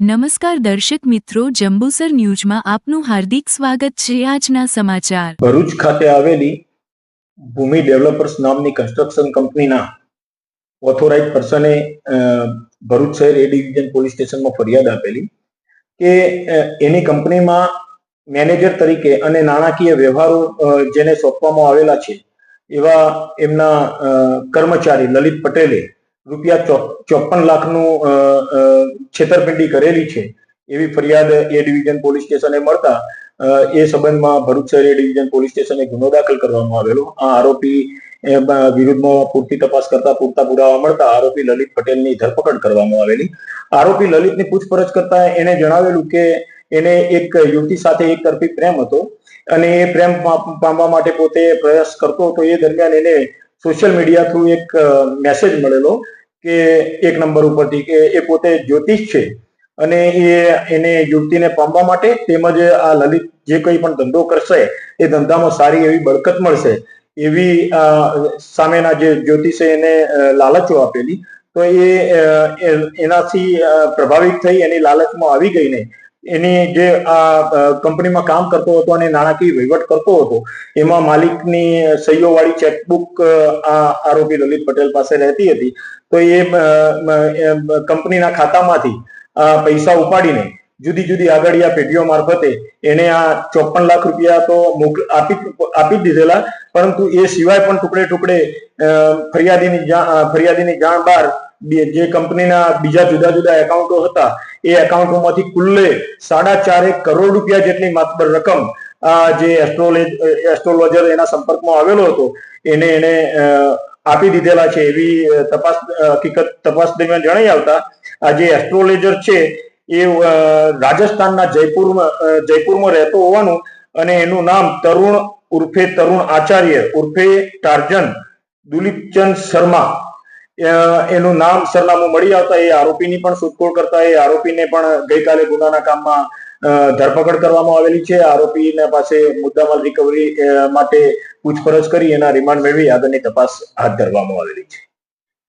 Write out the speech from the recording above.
નમસ્કાર દર્શક મિત્રો, જંબુસર ન્યૂઝમાં આપનું હાર્દિક સ્વાગત છે આજના સમાચાર. ભરૂચ ખાતે આવેલી ભૂમિ ડેવલપર્સ નામની કન્સ્ટ્રક્શન કંપનીના ઓથોરાઇઝ પર્સને ભરૂચ શહેર એ ડિવિઝન પોલીસ સ્ટેશનમાં ફરિયાદ આપેલી કે એની કંપનીમાં મેનેજર તરીકે અને નાણાકીય વ્યવહારો જેને સોંપવામાં આવેલા છે એવા એમના કર્મચારી લલિત પટેલે રૂપિયા ચોપન લાખનું છેતરપિંડી કરેલી છે. એવી ફરિયાદ એ ડિવિઝન પોલીસ સ્ટેશને મળતા એ સંબંધમાં ભરૂચ શહેર એ ડિવિઝન પોલીસ સ્ટેશને ગુનો દાખલ કરવામાં આવેલો. આ આરોપી વિરુદ્ધમાં પૂરતી તપાસ કરતા પૂરતા પુરાવા મળતા આરોપી લલિત પટેલની ધરપકડ કરવામાં આવેલી. આરોપી લલિતની પૂછપરછ કરતા એને જણાવેલું કે એને એક યુવતી સાથે એક તરફી પ્રેમ હતો અને એ પ્રેમ પામવા માટે પોતે પ્રયાસ કરતો હતો. એ દરમિયાન એને સોશિયલ મીડિયા થ્રુ એક મેસેજ મળેલો કે એક નંબર ઉપરથી કે એ પોતે જ્યોતિષ છે અને એ એને યુવતીને પામવા માટે તેમજ આ લલિત જે કંઈ પણ ધંધો કરશે, એ ધંધામાં સારી એવી બળકત મળશે. એવી સામેના જે જ્યોતિષે એને લાલચો આપેલી, તો એ એનાથી પ્રભાવિત થઈ એની લાલચમાં આવી ગઈને એની જે આ કંપનીમાં કામ કરતો હતો અને નાણાકીય વહીવટ કરતો હતો, એમાં માલિકની સહીઓ વાળી ચેકબુક આ આરોપી લલિત પટેલ પાસે રહેતી હતી. તો એ કંપનીના ખાતામાંથી પૈસા ઉપાડીને જુદી જુદી આગળિયા પેઢીઓ મારફતે એને આ ચોપન લાખ રૂપિયા તો આપી આપી દીધેલા. પરંતુ એ સિવાય પણ ટુકડે ટુકડે ફરિયાદીની ફરિયાદીની જાણ બહાર જે કંપનીના બીજા જુદા જુદા એકાઉન્ટો હતા એ એકાઉન્ટોમાંથી કુલ્લે સાડા ચારેક કરોડ રૂપિયા જેટલી માત્ર રકમ આ જે એસ્ટ્રોલે એસ્ટ્રોલોજર એના સંપર્કમાં આવેલો હતો, એને એને આપી દીધેલા છે એવી તપાસ હકીકત તપાસ દરમિયાન જણાઈ આવતા, આ જે એસ્ટ્રોલોજર છે એ રાજસ્થાનના જયપુરમાં જયપુરમાં રહેતો હોવાનું અને એનું નામ તરુણ ઉર્ફે તરુણ આચાર્ય, ઉર્ફે ટાર્જન દુલીપચંદ શર્મા એનું નામ સરનામું મળી આવતા એ આરોપીની પણ શોધખોળ કરતા એ આરોપીને પણ ગઈકાલે ગુનાના કામમાં ધરપકડ કરવામાં આવેલી છે. આરોપીના પાસે મુદ્દામાલ રિકવરી માટે પૂછપરછ કરી એના રિમાન્ડ મેળવી આગળની તપાસ હાથ ધરવામાં આવેલી છે.